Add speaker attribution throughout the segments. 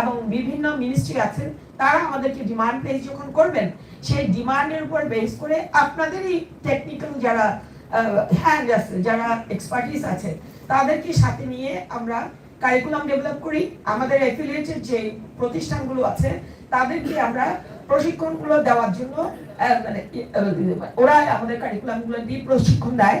Speaker 1: এবং বিভিন্ন মিনিস্ট্রি আছেন তারা আমাদেরকে ডিমান্ড প্লেস যখন করবেন, সেই ডিমান্ডের উপর বেস করে আপনাদেরই টেকনিক্যাল যারা হ্যান্ড আছে, যারা এক্সপার্টিস আছে, তাদেরকে সাথে নিয়ে আমরা কারিকুলাম ডেভেলপ করি। আমাদের অ্যাফিলিয়েটেড যে প্রতিষ্ঠানগুলো আছে, তাদেরকে আমরা প্রশিক্ষণগুলো দেওয়ার জন্য মানে ওরা আমাদের কারিকুলামগুলো দিয়ে প্রশিক্ষণ দেয়।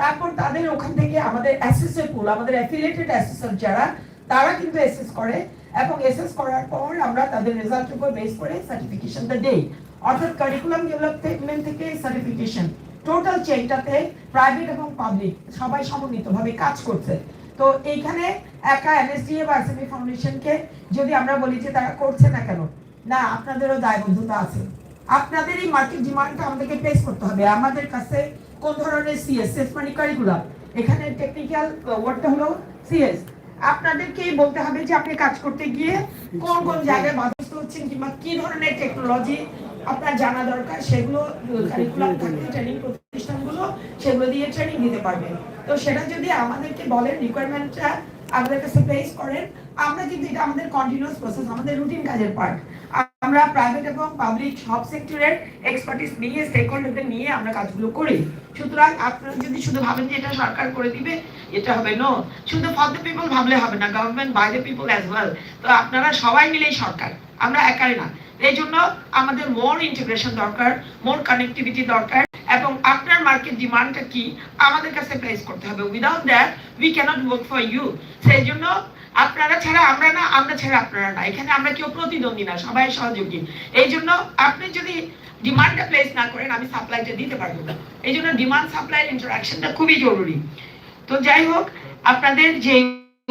Speaker 1: তারপর তাদের ওখান থেকে আমাদের অ্যাসেসর পুল আমাদের অ্যাফিলিয়েটেড অ্যাসেসর যারা, তারা কিন্তু অ্যাসেস করে এবং অ্যাসেস করার পর আমরা তাদের রেজাল্টের উপর বেস করে সার্টিফিকেশনটা দেই অর্থাৎ কারিকুলাম ডেভেলপমেন্ট থেকে সার্টিফিকেশন টোটাল চেইনটাতে প্রাইভেট এবং পাবলিক সবাই সমন্বিতভাবে কাজ করছে। তো এইখানে একা এনএসডিএ বা এসএমই ফাউন্ডেশনকে যদি আমরা বলি যে তারা করছে না কেন, না, আপনাদেরও দায়বদ্ধতা আছে। আপনাদের এই মার্কেট ডিমান্ডটা আমাদেরকে প্লেস করতে হবে। আমাদের কাছে কোন ধরনের সিএস মানে কারিকুলাম এখানে টেকনিক্যাল ওয়ার্ডটা হলো সিএস আপনাদেরকেই বলতে হবে যে আপনি কাজ করতে গিয়ে কোন কোন জায়গায় বাধাগ্রস্ত হচ্ছেন কিংবা কি ধরনের টেকনোলজি আপনার জানা দরকার, সেগুলো ট্রেনিং প্রতিষ্ঠানগুলো সেগুলো দিয়ে ট্রেনিং দিতে পারবেন তো সেটা যদি আমাদেরকে বলেন রিকোয়ারমেন্টটা আমাদের কাছে প্লেস করেন, আমরা কিন্তু এটা আমাদের কন্টিনিউয়াস প্রসেস আমাদের রুটিন কাজের পার্ট আমরা প্রাইভেট এবং পাবলিক সব সেক্টরের এক্সপার্টিস নিয়ে স্টেক হোল্ডারদের নিয়ে আমরা কাজগুলো করি। সুতরাং আপনারা যদি শুধু ভাবেন যে এটা সরকার করে দিবে, এটা হবে নো শুধু ফর দ্য পিপল ভাবলে হবে না government by the people as well তো আপনারা সবাই মিলেই সরকার, আমরা একাই না। এই জন্য আমাদের মোর ইন্টিগ্রেশন দরকার মোর কানেক্টিভিটি দরকার, এবং আপনার মার্কেট ডিমান্ডটা কি আমাদের কাছে প্লেস করতে হবে। Without that we cannot work for you সেই জন্য আপনারা ছাড়া আমরা না, আমরা ছাড়া আপনারা না। এখানে আমরা কেউ প্রতিদ্বন্দ্বী না, সবাই সহযোগী। এই জন্য আপনি যদি ডিমান্ডটা প্লেস না করেন, আমি সাপ্লাইটা দিতে পারব না। এই জন্য ডিমান্ড সাপ্লাই ইন্টারাকশনটা খুবই জরুরি। তো যাই হোক, আপনাদের যে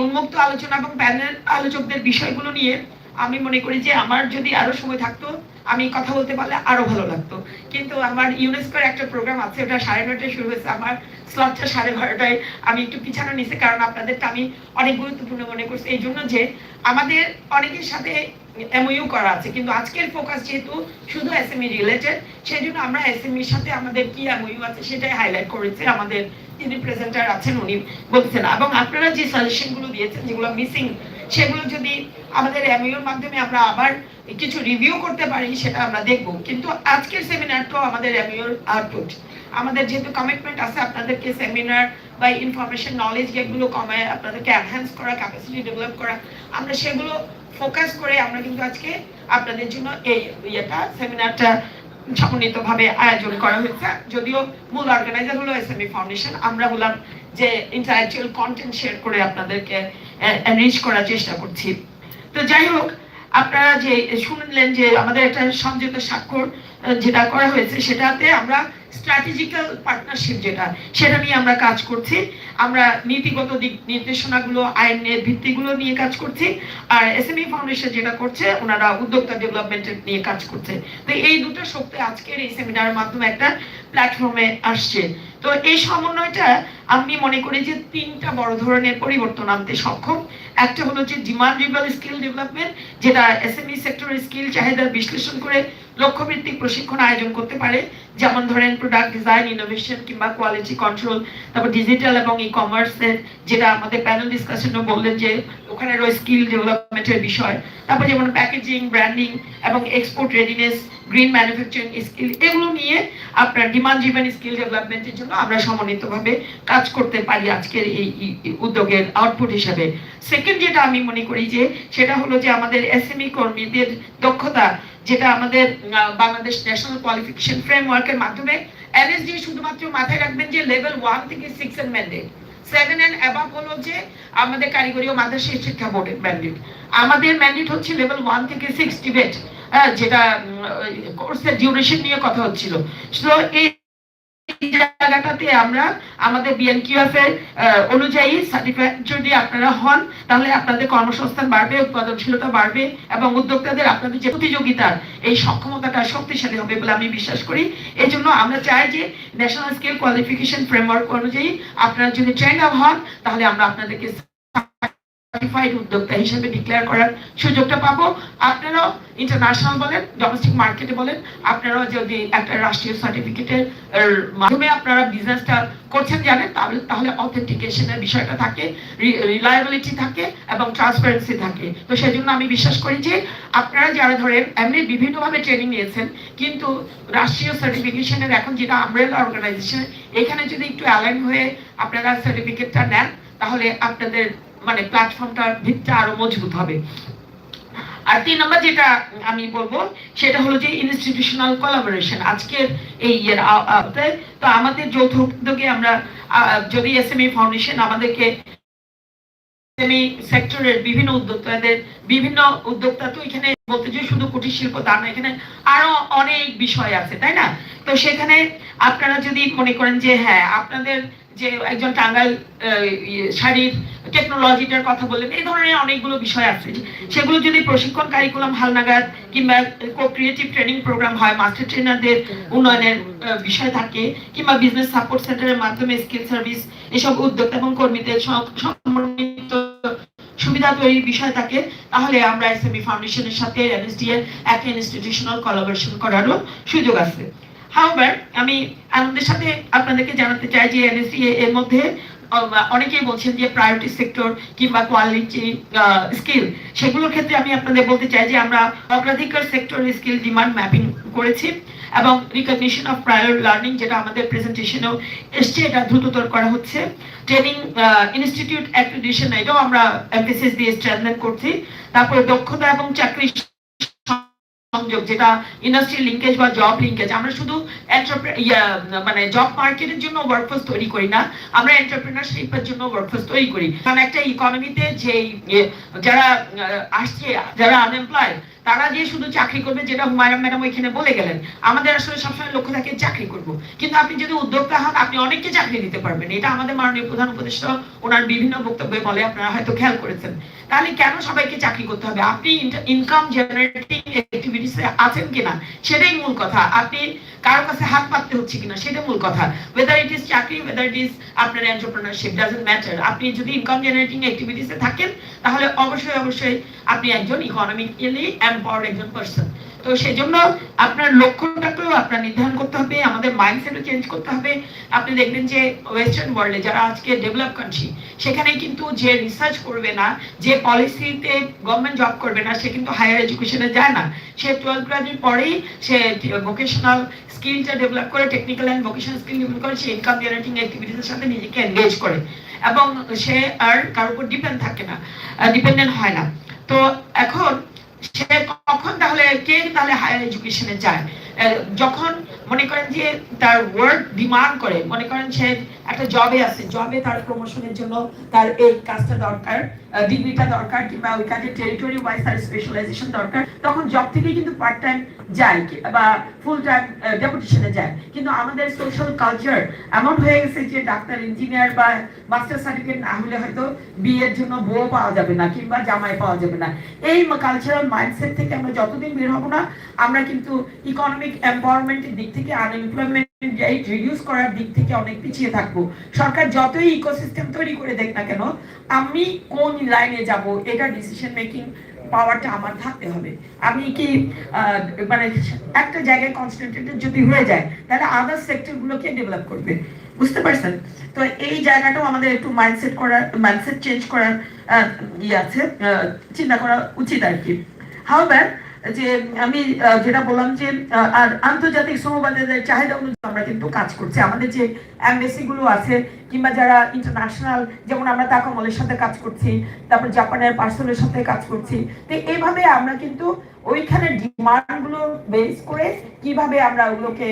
Speaker 1: উন্মুক্ত আলোচনা এবং প্যানেল আলোচকদের বিষয়গুলো নিয়ে আমি মনে করি যে আমার যদি আরও সময় থাকতো আমি কথা বলতে পারলে আরও ভালো লাগতো। কিন্তু আমার ইউনেস্কোর একটা প্রোগ্রাম আছে, ওটা সাড়ে নয়টায় শুরু হয়েছে। আমার স্লটটা সাড়ে বারোটায়। আমি একটু পিছানো নিছি, কারণ আপনাদেরটা আমি অনেক গুরুত্বপূর্ণ মনে করছি। এই জন্য যে আমাদের অনেকের সাথে এমইউ করা আছে, কিন্তু আজকের ফোকাস যেহেতু শুধু এসএমই রিলেটেড সেই জন্য আমরা এস এম এসএমইর সাথে আমাদের কি এমইউ আছে সেটাই হাইলাইট করেছি আমাদের যিনি প্রেজেন্টার আছেন, উনি বলছেন। এবং আপনারা যে সাজেশনগুলো দিয়েছেন, যেগুলো মিসিং সেগুলো যদি আমাদের এমইউর মাধ্যমে আমরা আবার কিছু রিভিউ করতে পারি, সেটা আমরা দেখব। কিন্তু আজকের সেমিনারটাও আমাদের এমইউর আউটপুট আমাদের যেহেতু কমিটমেন্ট আছে, আপনাদেরকে সেমিনার বা ইনফরমেশন নলেজ যেগুলো কমায়, আপনাদেরকে এনহ্যান্স করা ক্যাপাসিটি ডেভেলপ করা, আমরা সেগুলো ফোকাস করে আমরা কিন্তু আজকে আপনাদের জন্য এই ইয়েটা সেমিনারটা সমন্বিতভাবে আয়োজন করা হয়েছে। যদিও মূল অর্গানাইজার হলো এসএমই ফাউন্ডেশন আমরা হলাম যে ইন্টালেকচুয়াল কন্টেন্ট শেয়ার করে আপনাদেরকে এনরিচ করার চেষ্টা করছি। তো যাই হোক আপনারা যে শুনলেন যে আমাদের একটা সমঝোতা স্বাক্ষর যেটা করা হয়েছে, সেটাতে আমরা স্ট্র্যাটেজিক্যাল পার্টনারশিপ যেটা, সেটা নিয়ে আমরা কাজ করছি। আমরা নীতিগত দিক নির্দেশনাগুলো আইনের ভিত্তিগুলো নিয়ে কাজ করছি। আর এসএমই ফাউন্ডেশন যেটা করছে, ওনারা উদ্যোক্তা ডেভেলপমেন্টের নিয়ে কাজ করছে। তো এই দুটো শক্তি আজকের এই সেমিনারের মাধ্যমে একটা প্ল্যাটফর্মে আসছে। তো এই সমন্বয়টা আমি মনে করি যে তিনটা বড় ধরনের পরিবর্তন আনতে সক্ষম। একটা হলো যে ডিমান্ড রিভাল স্কিল ডেভেলপমেন্ট যেটা এসএমই সেক্টরের স্কিল চাহিদা বিশ্লেষণ করে লক্ষ্যভিত্তিক প্রশিক্ষণ আয়োজন করতে পারে। যেমন ধরেন প্রোডাক্ট ডিজাইন ইনোভেশন কিংবা কোয়ালিটি কন্ট্রোল তারপর ডিজিটাল এবং ই কমার্সের যেটা আমাদের প্যানেল ডিসকাশনে বললেন যে ওখানে রয়েছে স্কিল ডেভেলপমেন্টের বিষয়। তারপর যেমন প্যাকেজিং ব্র্যান্ডিং এবং export readiness green manufacturing skill এগুলো নিয়ে আপনার ডিমান্ড ড্রিভেন স্কিল ডেভেলপমেন্টের জন্য আমরা সমন্বিতভাবে কাজ করতে পারি আজকের এই উদ্যোগের আউটপুট হিসাবে। সেকেন্ড যেটা আমি মনে করি যে, সেটা হলো যে আমাদের এসএমই কর্মীদের দক্ষতা, যেটা আমাদের বাংলাদেশ ন্যাশনাল কোয়ালিফিকেশন ফ্রেমওয়ার্কের মাধ্যমে এনএসডি শুধুমাত্র মাথায় রাখবেন যে লেভেল ওয়ান থেকে সিক্স এর ম্যান্ডেট সেভেন এন্ড অ্যাবাভ হলো যে আমাদের কারিগরি ও মাদ্রাসা শিক্ষা বোর্ডের ম্যান্ডেট আমাদের ম্যান্ডেট হচ্ছে লেভেল ওয়ান থেকে সিক্স ডিবেট যেটা কোর্সের ডিউরেশন নিয়ে কথা হচ্ছিল। তো এই জায়গাটাতে আমরা আমাদের বিএনকিউএফ এর অনুযায়ী সার্টিফাইড যদি আপনারা হন, তাহলে আপনাদের কর্মসংস্থান বাড়বে, উৎপাদনশীলতা বাড়বে এবং উদ্যোক্তাদের আপনাদের যে প্রতিযোগিতার এই সক্ষমতাটা শক্তিশালী হবে বলে আমি বিশ্বাস করি। এই জন্য আমরা চাই যে ন্যাশনাল স্কিল কোয়ালিফিকেশন ফ্রেমওয়ার্ক অনুযায়ী আপনারা যদি ট্রেন্ড আপ হন, তাহলে আমরা আপনাদেরকে সার্টিফাইড উদ্যোক্তা হিসেবে ডিক্লেয়ার করার সুযোগটা পাবো। আপনারাও ইন্টারন্যাশনাল বলেন ডোমেস্টিক মার্কেটে বলেন, আপনারাও যদি একটা রাষ্ট্রীয় সার্টিফিকেটের মাধ্যমে আপনারা বিজনেসটা করছেন, জানেন, তাহলে তাহলে অথেন্টিকেশনের বিষয়টা থাকে রিলায়েবিলিটি থাকে এবং ট্রান্সপারেন্সি থাকে। তো সেই জন্য আমি বিশ্বাস করি যে, আপনারা যারা ধরেন, এমনি বিভিন্নভাবে ট্রেনিং নিয়েছেন, কিন্তু রাষ্ট্রীয় সার্টিফিকেশনের এখন যেটা আমরেলা অর্গানাইজেশন এখানে যদি একটু অ্যালাইন হয়ে আপনারা সার্টিফিকেটটা নেন, তাহলে আপনাদের মানে প্ল্যাটফর্মটার ভিতটা আরও মজবুত হবে। আর তিন নম্বর যেটা আমি বলব সেটা হলো যে ইনস্টিটিউশনাল কোলাবোরেশন আজকের এই ইয়ের তো আমাদের যৌথ উদ্যোগে আমরা যদি এসএমই ফাউন্ডেশন আমাদেরকে এসএমই সেক্টরের বিভিন্ন উদ্যোক্তাদের বিভিন্ন উদ্যোক্তা তো এখানে বলতে যে শুধু কুটির শিল্প তা না এখানে আরও অনেক বিষয় আছে তাই না? তো সেখানে আপনারা যদি মনে করেন যে হ্যাঁ আপনাদের যে একজন টাঙ্গাইল ইয়ে, শাড়ির টেকনোলজিটার কথা বললেন, এই ধরনের অনেকগুলো বিষয় আছে। সেগুলো যদি প্রশিক্ষণ কারিকুলাম হালনাগাদ কিংবা কো ক্রিয়েটিভ ট্রেনিং প্রোগ্রাম হয় মাস্টার ট্রেনারদের উন্নয়নের বিষয় থাকে, কিংবা বিজনেস সাপোর্ট সেন্টারের মাধ্যমে স্কিল সার্ভিস এসব উদ্যোক্তা এবং কর্মীদের সমন্বিত সুবিধা তৈরির বিষয় থাকে, তাহলে আমরা এসএমই ফাউন্ডেশনের সাথে এনএসডি এর একটা ইনস্টিটিউশনাল কোলাবোরেশন করারও সুযোগ আছে। হাউবার আমি আনন্দের সাথে আপনাদেরকে জানাতে চাই যে এনএসডি এর মধ্যে অনেকেই বলছেন যে প্রায়োরিটি সেক্টর কিংবা কোয়ালিটি স্কিল সেগুলোর ক্ষেত্রে আমি আপনাদের বলতে চাই যে আমরা অগ্রাধিকার সেক্টর স্কিল ডিমান্ড ম্যাপিং করেছি এবং রিকগনিশন অফ প্রায়র লার্নিং যেটা আমাদের প্রেজেন্টেশনেও এসছে, এটা দ্রুততর করা হচ্ছে। ট্রেনিং ইনস্টিটিউট অ্যাক্রিডিশন এটাও আমরা এমফেসিস দিয়ে স্ট্রেংথেন করছি। তারপরে দক্ষতা এবং চাকরি সংযোগ, যেটা ইন্ডাস্ট্রি লিঙ্কেজ বা জব লিঙ্কেজ আমরা শুধু মানে জব মার্কেটের জন্য ওয়ার্কফোর্স তৈরি করি না, আমরা এন্টারপ্রেনারশিপের জন্য ওয়ার্কফোর্স তৈরি করি। কারণ একটা ইকোনমিতে যে যারা আসছে, যারা আনএমপ্লয়েড তারা যে শুধু চাকরি করবে, যেটা হুমায়ুন ম্যাডাম ওইখানে বলে গেলেন, আমাদের আসলে সবসময় লক্ষ্য থাকে চাকরি করব। কিন্তু আপনি যদি উদ্যোক্তা হন, আপনি অনেককে চাকরি দিতে পারবেন। এটা আমাদের মাননীয় প্রধান উপদেষ্টা ওনার বিভিন্ন বক্তব্যে বলে, আপনারা হয়তো খেয়াল করেছেন। তাহলে কেন সবাইকে চাকরি করতে হবে? আপনি ইনকাম জেনারেটিং অ্যাক্টিভিটিসে আছেন কিনা? সেটাই মূল কথা। আপনি কারোর কাছে হাত পাততে হচ্ছে কিনা? সেটা মূল কথা। ওয়েদার ইট ইজ চাকরি ওয়েদার ইট ইজ আপনার এন্টারপ্রেনারশিপ ডাজন্ট ম্যাটার আপনি যদি ইনকাম জেনারেটিং অ্যাক্টিভিটিসে থাকেন, তাহলে অবশ্যই অবশ্যই আপনি একজন ইকোনমিক্যালি এম্পাওয়ার্ড একজন পার্সন তো সেই জন্য আপনার লক্ষ্যটাকেও আপনার নির্ধারণ করতে হবে, আমাদের মাইন্ডসেটও চেঞ্জ করতে হবে। আপনি দেখবেন যে ওয়েস্টার্ন ওয়ার্ল্ডে যারা আজকে ডেভেলপ কান্ট্রি সেখানে কিন্তু যে রিসার্চ করবে না, যে পলিসিতে গভর্নমেন্ট জব করবে না, সে কিন্তু হায়ার এডুকেশনে যায় না। সে টুয়েলভ গ্রাজুয়েট পরেই সে ভোকেশনাল স্কিলটা ডেভেলপ করে technical and vocational skill develop করে, সে ইনকাম জেনারেটিং অ্যাক্টিভিটিসের সাথে নিজেকে এনগেজ করে। এবং সে আর কারোর উপর ডিপেন্ড থাকে না ডিপেন্ডেন্ট হয় না। তো এখন সে কখন তাহলে কে তাহলে হায়ার এডুকেশনে যায়? যখন মনে করেন যে তার ওয়ার্ড ডিমান্ড করে, মনে করেন সে একটা জবে আছে। জবে তার প্রমোশনের জন্য তার এই কাজটা দরকার ডিগ্রিটা দরকার কিংবা ওই কাজে টেরিটরি ওয়াইজ তার স্পেশালাইজেশন দরকার। তখন জব থেকে কিন্তু পার্ট টাইম যায় বা ফুল টাইম ডেপুটেশনে যায়। কিন্তু আমাদের সোশ্যাল কালচার এমন হয়ে গেছে যে ডাক্তার ইঞ্জিনিয়ার বা মাস্টার সার্টিফিকেট না হলে হয়তো বিয়ের জন্য বউ পাওয়া যাবে না কিংবা জামাই পাওয়া যাবে না। এই কালচারাল মাইন্ডসেট থেকে আমরা যতদিন বের হব না, আমরা কিন্তু ইকোনমিক এম্পাওয়ারমেন্টের দিক থেকে আনএমপ্লয়মেন্ট রেট রিডিউস করার দিক থেকে অনেক পিছিয়ে থাকব। সরকার যতই ইকোসিস্টেম তৈরি করে দেখ না কেন, আমি কোন লাইনে যাব, এটা ডিসিশন মেকিং পাওয়ারটা আমার থাকতে হবে। আমি কি মানে একটা জায়গায় কনসেন্ট্রেটেড যদি হয়ে যায়, তাহলে আদার সেক্টরগুলোকে ডেভেলপ করবে। বুঝতে পারছেন? তো এই জায়গাটাও আমাদের একটু মাইন্ডসেট করার মাইন্ডসেট চেঞ্জ করার ইয়ে আছে চিন্তা করা উচিত আর কি। হাউবার যে আমি যেটা বললাম যে আর আন্তর্জাতিক শ্রমবাজারের চাহিদা অনুযায়ী আমরা কিন্তু কাজ করছি। আমাদের যে এমবেসি গুলো আছে, কিংবা যারা ইন্টারন্যাশনাল যেমন আমরা তাকামলের সাথে কাজ করছি, তারপর জাপানের পার্সনের সাথে কাজ করছি, তো এইভাবে আমরা কিন্তু ওইখানে ডিমান্ডগুলো বেস করে কীভাবে আমরা ওগুলোকে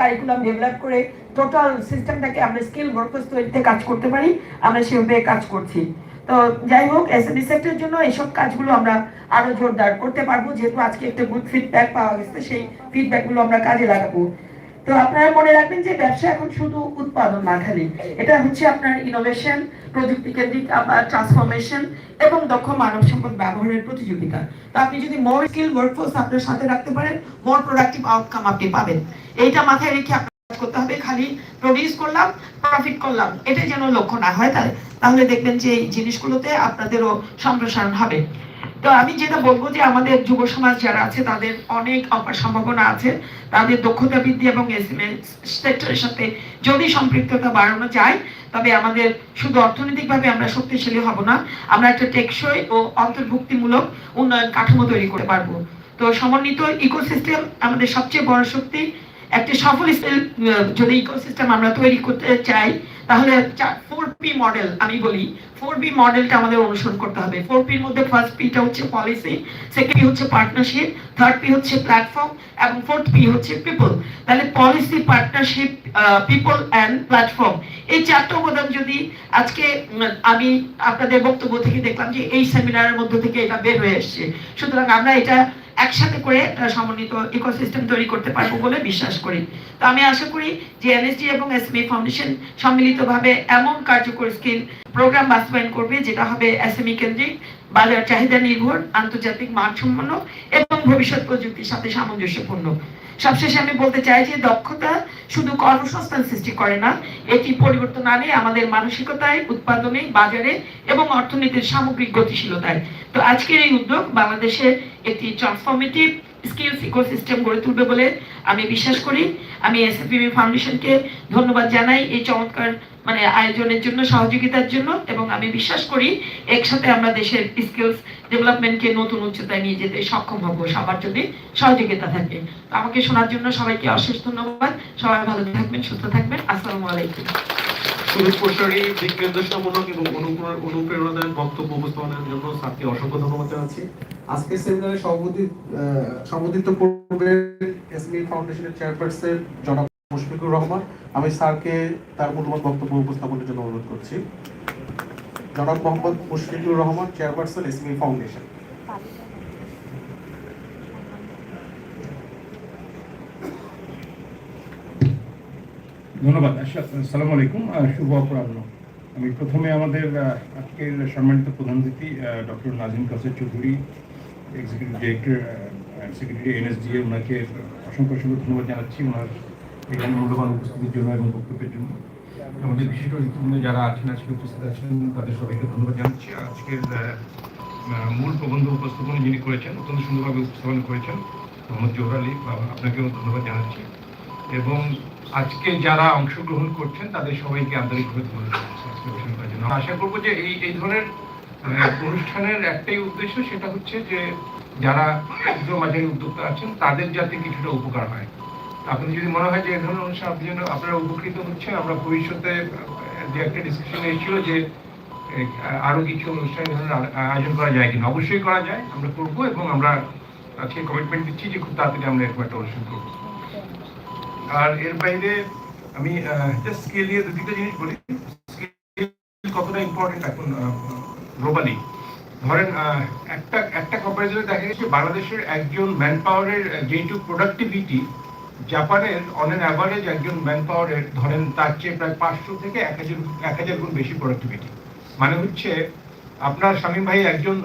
Speaker 1: কারিকুলাম ডেভেলপ করে টোটাল সিস্টেমটাকে আমরা স্কিল ওয়ার্কফোর্স তৈরিতে কাজ করতে পারি, আমরা সেভাবে কাজ করছি। তো যাই হোক এসএমই সেক্টরের জন্য কাজগুলো আমরা আরও জোরদার করতে পারব। যেহেতু আজকে একটা গুড ফিডব্যাক পাওয়া গেছে, সেই আমরা কাজে লাগাবো। তো আপনারা মনে রাখবেন যে ব্যবসা এখন শুধু উৎপাদন না, খালি। এটা হচ্ছে আপনার ইনোভেশন প্রযুক্তি কেন্দ্রিক ট্রান্সফরমেশন এবং দক্ষ মানব সম্পদ ব্যবহারের প্রতিযোগিতা। তো আপনি যদি মোর স্কিল ওয়ার্কফোর্স আপনার সাথে রাখতে পারেন মোর প্রোডাক্টিভ আউটকাম আপনি পাবেন। এইটা মাথায় রেখে আপনার করতে হবে, খালি প্রডিউস করলাম প্রফিট করলাম। এটা যেন লক্ষ্য না হয় তাহলে। তাহলে দেখবেন যে এই জিনিসগুলোতে আপনাদেরও সম্প্রসারণ হবে। তো আমি যেটা বলব যে আমাদের যুব সমাজ যারা আছে, তাদের অনেক অপার সম্ভাবনা আছে। তাদের দক্ষতা বৃদ্ধি এবং সেক্টরের সাথে যদি সম্পৃক্ততা বাড়ানো যায়, তবে আমাদের শুধু অর্থনৈতিকভাবে আমরা শক্তিশালী হব না, আমরা একটা টেকসই ও অন্তর্ভুক্তিমূলক উন্নয়ন কাঠামো তৈরি করে পারব। তো সমন্বিত ইকোসিস্টেম আমাদের সবচেয়ে বড় শক্তি। একটা সফল যদি ইকোসিস্টেম আমরা তৈরি করতে চাই তাহলে ফোর পি মডেল আমি বলি ফোর পি মডেলটা আমাদের অনুসরণ করতে হবে। ফোর পির মধ্যে ফার্স্ট পিটা হচ্ছে পলিসি সেকেন্ড হচ্ছে পার্টনারশিপ থার্ড পি হচ্ছে প্ল্যাটফর্ম এবং ফোর্থ পি হচ্ছে পিপল তাহলে policy partnership people and platform এই চারটা উপাদান যদি আজকে আমি আপনাদের বক্তব্য থেকে দেখলাম যে এই সেমিনারের মধ্য থেকে এটা বের হয়ে এসছে। সুতরাং আমরা এটা একসাথে করে একটা সমন্বিত ইকোসিস্টেম তৈরি করতে পারব বলে বিশ্বাস করি। তো আমি আশা করি যে এনএসডি এবং এসএমই ফাউন্ডেশন সম্মিলিতভাবে এমন কার্যকর স্কিল প্রোগ্রাম বাস্তবায়ন করবে, যেটা হবে এসএমই কেন্দ্রিক, বাজার চাহিদা নির্ভর, আন্তর্জাতিক মানসম্পন্ন এবং ভবিষ্যৎ প্রযুক্তির সাথে সামঞ্জস্যপূর্ণ। সবশেষে আমি বলতে চাই যে দক্ষতা শুধু কর্মসংস্থান সৃষ্টি করে না, এটি পরিবর্তন আনে আমাদের মানসিকতায়, উৎপাদনে, বাজারে এবং অর্থনীতির সামগ্রিক গতিশীলতায়। তো আজকের এই উদ্যোগ বাংলাদেশের একটি ট্রান্সফর্মেটিভ স্কিলস ইকোসিস্টেম গড়ে তুলবে বলে আমি বিশ্বাস করি। আমি এসএফবিবি ফাউন্ডেশনকে ধন্যবাদ জানাই। এই চমৎকার মানে আয়োজনের জন্য, সহযোগিতার জন্য এবং আমি বিশ্বাস করি একসাথে আমরা দেশের স্কিলস ডেভেলপমেন্টকে নতুন উচ্চতায় নিয়ে যেতে সক্ষম হব। সবার যদি সহযোগিতা থাকে। তো আমাকে শোনার জন্য সবাইকে অশেষ ধন্যবাদ। সবাই ভালো থাকবেন, সুস্থ থাকবেন। আসসালামু আলাইকুম।
Speaker 2: সভাপতি সভাপতিত্ব করবেন এসবি ফাউন্ডেশনের চেয়ারপারসন জনাব মুশফিকুর রহমান, আমি স্যারকে তার মূল্যবান বক্তব্য উপস্থাপনের জন্য অনুরোধ করছি। জনাব Mohammad Mushfiqur Rahman, chairperson SB foundation.
Speaker 3: ধন্যবাদ আস- আসসালামু আলাইকুম শুভ অপরাহ্ন। আমি প্রথমে আমাদের আজকের সম্মানিত প্রধান অতিথি doctor Nazim Kaser Chowdhury executive director secretary NSDA, ওনাকে অসংখ্য অসংখ্য ধন্যবাদ জানাচ্ছি। ওনার এখানে মূল্যবান উপস্থিতির জন্য এবং বক্তব্যের জন্য। আমাদের বিশিষ্ট ঋতুবৃন্দ যারা আছেন, আজকে উপস্থিত আছেন, তাদের সবাইকে ধন্যবাদ জানাচ্ছি। আজকের মূল প্রবন্ধ উপস্থাপনা যিনি করেছেন, অত্যন্ত সুন্দরভাবে উপস্থাপন করেছেন, মোহাম্মদ জোহর আলী আপনাকেও ধন্যবাদ জানাচ্ছি। এবং আজকে যারা অংশগ্রহণ করছেন, তাদের সবাইকে আন্তরিকভাবে ধন্যবাদ আশা করব যে এই এই ধরনের অনুষ্ঠানের একটাই উদ্দেশ্য সেটা হচ্ছে যে, যারা ক্ষুদ্র মাঝারি উদ্যোক্তা আছেন, তাদের যাতে কিছুটা উপকার হয়। আপনাদের যদি মনে হয় যে ধরনের অনুষ্ঠান আপনি যেন আপনারা উপকৃত হচ্ছে, আমরা ভবিষ্যতে যে একটা ডিসকাশন এসেছিল যে আরও কিছু অনুষ্ঠান আয়োজন করা যায় কিনা। অবশ্যই করা যায়, আমরা করব এবং আমরা আজকে কমিটমেন্ট দিচ্ছি যে খুব তাড়াতাড়ি আমরা এরকম একটা অনুষ্ঠান করব। আর এর বাইরে আমি স্কেল নিয়ে দু তিনটা জিনিস বলি। স্কেল কতটা ইম্পর্টেন্ট এখন গ্লোবালি ধরেন একটা একটা কম্পারিজনে দেখা গেছে বাংলাদেশের একজন ম্যান পাওয়ারের যেটুকু প্রোডাক্টিভিটি জাপানের অন এন অ্যাভারেজ একজন ম্যান পাওয়ারের ধরেন তার চেয়ে প্রায় পাঁচশো থেকে এক হাজার এক হাজার গুণ বেশি প্রোডাক্টিভিটি মানে হচ্ছে আপনার স্বামী ভাই একজন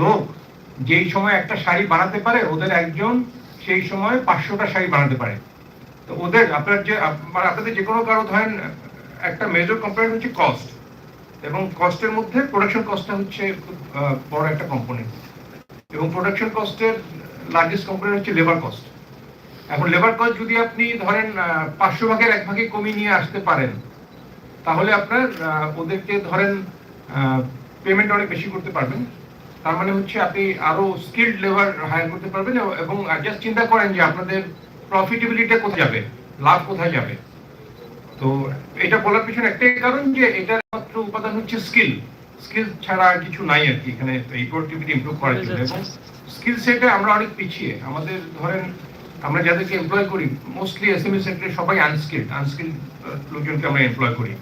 Speaker 3: লোক, যেই সময় একটা শাড়ি বানাতে পারে, ওদের একজন সেই সময় পাঁচশোটা শাড়ি বানাতে পারে। তো ওদের আপনার যে মানে আপনাদের যে কোনো কারও ধরেন একটা মেজর কম্পোনেন্ট হচ্ছে কস্ট এবং কস্টের মধ্যে প্রোডাকশন কস্টটা হচ্ছে বড় একটা কম্পোনেন্ট এবং প্রোডাকশন কস্টের লার্জেস্ট কম্পোনেন্ট হচ্ছে লেবার কস্ট এখন লেবার কস্ট যদি আপনি ধরেন পাঁচশো ভাগের এক ভাগে কমিয়ে নিয়ে আসতে পারেন, তাহলে আপনার ওদেরকে ধরেন পেমেন্ট অনেক বেশি করতে পারবেন। তার মানে হচ্ছে আপনি আরও স্কিল্ড লেবার হায়ার করতে পারবেন এবং- জাস্ট চিন্তা করেন যে আপনাদের প্রফিটেবিলিটি কোথায় যাবে, লাভ কোথায় যাবে। তো এটা বলার পিছনে একটাই কারণ যে এটার মাত্র উপাদান হচ্ছে স্কিল স্কিল ছাড়া আর কিছু নাই আর কি, এখানে এই প্রোডাক্টিভিটি ইমপ্রুভ করার জন্য। এবং স্কিল সেটে আমরা অনেক পিছিয়ে। আমাদের ধরেন আমরা যাদেরকে এমপ্লয় করি মোস্টলি এসএমই সেক্টরে সবাই আনস্কিল্ড আনস্কিল্ড লোকজনকে আমরা এমপ্লয় করি।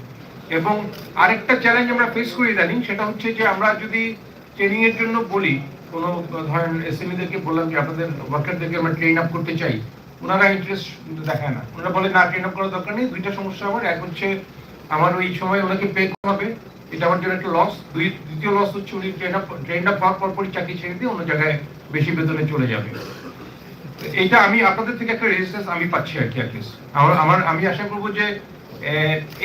Speaker 3: এবং আরেকটা চ্যালেঞ্জ আমরা ফেস করি ইদানিং, সেটা হচ্ছে যে আমরা যদি ট্রেনিং এর জন্য বলি, কোনো ধরেন এসএমইদেরকে বললাম যে আপনাদের ওয়ার্কারদেরকে আমরা ট্রেন আপ করতে চাই, ওনারা ইন্টারেস্ট দেখায় না। ওনারা বলে, না ট্রেন আপ করার দরকার নেই, দুইটা সমস্যা আমার, এক হচ্ছে আমার ওই সময় ওনাকে পে হবে, এটা আমার জন্য একটা লস দুই, দ্বিতীয় লস হচ্ছে উনি ট্রেন আপ ট্রেন আপ হওয়ার পরপরই চাকরি ছেড়ে দিয়ে অন্য জায়গায় বেশি বেতনে চলে যাবে। এইটা আমি আপনাদের থেকে একটা রেজিস্ট্যান্স আমি পাচ্ছি আর কি অ্যাটলিস্ট আমার আমার, আমি আশা করব যে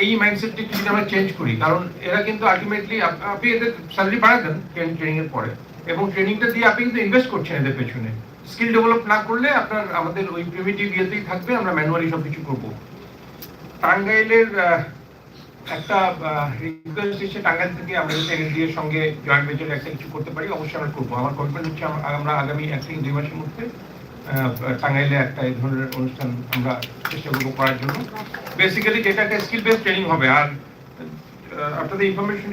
Speaker 3: এই মাইন্ডসেটটি যদি আমরা চেঞ্জ করি, কারণ এরা কিন্তু আলটিমেটলি আপনি এদের স্যালারি বাড়ায় দেন ট্রেনিং এর পরে। এবং ট্রেনিংটা দিয়ে আপনি কিন্তু ইনভেস্ট করছেন এদের পেছনে। স্কিল ডেভেলপ না করলে আপনার, আমাদের ওই প্রিমিটিভ ইয়েতেই থাকবে, আমরা ম্যানুয়ালি সব কিছু করব। টাঙ্গাইলের একটা রিকোয়েস্ট এসে টাঙ্গাইল থেকে, আমরা যদি এনএসডি এর সঙ্গে জয়েন্ট ভেঞ্চারে একটা কিছু করতে পারি, অবশ্যই আমরা করব। আমার কমিটমেন্ট হচ্ছে, আমরা আগামী এক থেকে দুই মাসের মধ্যে টাঙ্গাইলে একটা এই ধরনের অনুষ্ঠান আমরা চেষ্টা করব করার জন্য। বেসিক্যালি স্কিল বেস ট্রেনিং হবে। আর ইনফরমেশন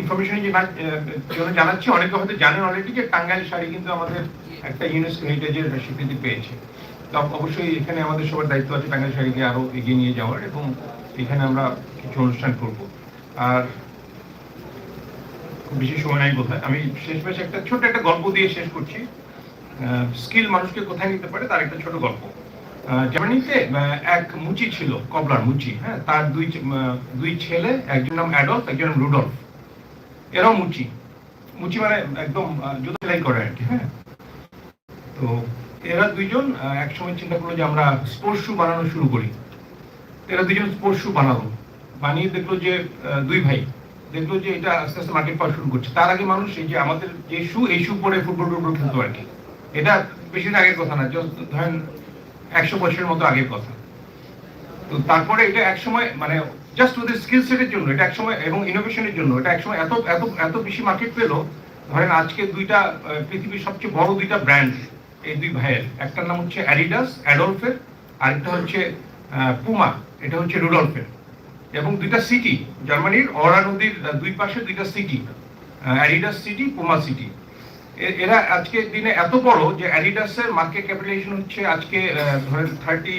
Speaker 3: ইনফরমেশনের যে জন্য জানাচ্ছি, অনেকে হয়তো জানেন অলরেডি যে টাঙ্গাইল শাড়ি কিন্তু আমাদের একটা ইউনেস্কো হেরিটেজের স্বীকৃতি পেয়েছে। অবশ্যই এখানে আমাদের সবার দায়িত্ব আছে টাঙ্গাইল শাড়িকে আরও এগিয়ে নিয়ে যাওয়ার এবং এখানে আমরা কিছু অনুষ্ঠান করব। আর খুব বেশি সময় নাই বোধহয়। আমি শেষ মেশ একটা ছোট একটা গল্প দিয়ে শেষ করছি। স্কিল মানুষকে কোথায় নিতে পারে তার একটা ছোট গল্প। জার্মানিতে এক মুচি ছিল, কবলার মুচি হ্যাঁ? তার দুই দুই ছেলে একজন নাম অ্যাডলফ একজন নাম রুডলফ। এরাও মুচি। মুচি মানে একদম জুতো সেলাই করে আর কি হ্যাঁ? তো এরা দুইজন একসময় চিন্তা করল যে আমরা স্পোর্টস শু বানানো শুরু করি। এরা দুজন স্পোর্টস শু বানালো। বানিয়ে দেখল যে দুই ভাই। দেখল যে এটা আস্তে আস্তে মার্কেট পাওয়া শুরু করছে। তার আগে মানুষ এই যে আমাদের যে শু, এই শু পরে ফুটবল টুটবল খেলতো আর কি। এটা বেশি দিন আগের কথা না ধরেন একশো বছরের মতো আগের কথা। তো তারপরে এটা একসময় মানে জাস্ট ওদের স্কিল সেটের জন্য, এটা একসময় এবং ইনোভেশনের জন্য, এটা একসময় এত এত এত বেশি মার্কেট পেল, ধরেন আজকে দুইটা পৃথিবীর সবচেয়ে বড় দুইটা ব্র্যান্ড এই দুই ভাইয়ের। একটার নাম হচ্ছে অ্যাডিডাস অ্যাডলফের আরেকটা হচ্ছে পুমা এটা হচ্ছে রুডলফের এবং দুইটা সিটি জার্মানির অরা নদীর দুই পাশে দুইটা city Adidas city Puma city এরা আজকে দিনে এত বড় যে অ্যাডিডাসের মার্কেট ক্যাপিটালাইজেশন হচ্ছে আজকে ধরেন thirty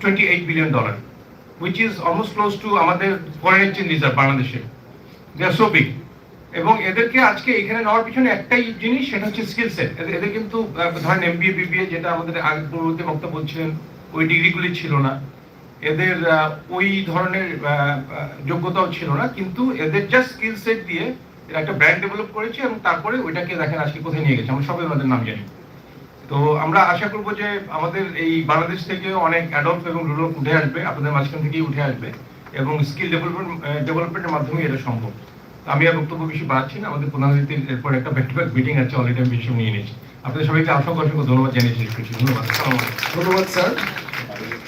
Speaker 3: twenty eight billion dollar which is almost close to আমাদের ফরেন এক্সচেঞ্জ রিজার্ভ বাংলাদেশে। দে আর সো বিগ এবং এদেরকে আজকে এখানে নেওয়ার পিছনে একটাই জিনিস, সেটা হচ্ছে স্কিল সেট এদের কিন্তু ধরেন এমবিএ বিবিএ যেটা আমাদের পূর্ববর্তী বক্তা বলছিলেন, ওই ডিগ্রিগুলি ছিল না। এদের ওই ধরনের যোগ্যতাও ছিল না। কিন্তু এদের জাস্ট স্কিল সেট দিয়ে এরা একটা ব্র্যান্ড ডেভেলপ করেছে এবং তারপরে ওইটাকে দেখেন আজকে কোথায় নিয়ে গেছে, আমরা সবাই ওনাদের নাম জানি। তো আমরা আশা করব যে আমাদের এই বাংলাদেশ থেকে অনেক অ্যাডল্ট এবং রুরাল উঠে আসবে, আপনাদের মাঝখান থেকেই উঠে আসবে এবং স্কিল ডেভেলপমেন্ট ডেভেলপমেন্টের মাধ্যমে এটা সম্ভব। আমি আর বক্তব্য বেশি বাড়াচ্ছি না, আমাদের প্রধান এরপর একটা ব্যাক টু ব্যাক মিটিং আছে অলরেডি আমি বিষয় নিয়ে নিয়েছি। আপনাদের সবাইকে অসংখ্য অসংখ্য ধন্যবাদ জানিয়ে শেষ করছি ধন্যবাদ।
Speaker 2: ধন্যবাদ, স্যার।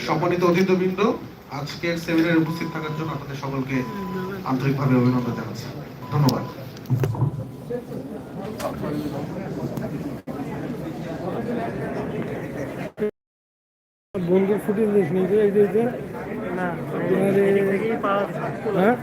Speaker 2: সম্মানিত অতিথিবৃন্দ, আজকের সেমিনারে উপস্থিত থাকার জন্য আপনাদের সকলকে আন্তরিকভাবে অভিনন্দন জানাচ্ছি। ধন্যবাদ।
Speaker 4: বন্ধুর ফুটেজ দেখনি যে এই যে।
Speaker 5: না
Speaker 4: হ্যাঁ?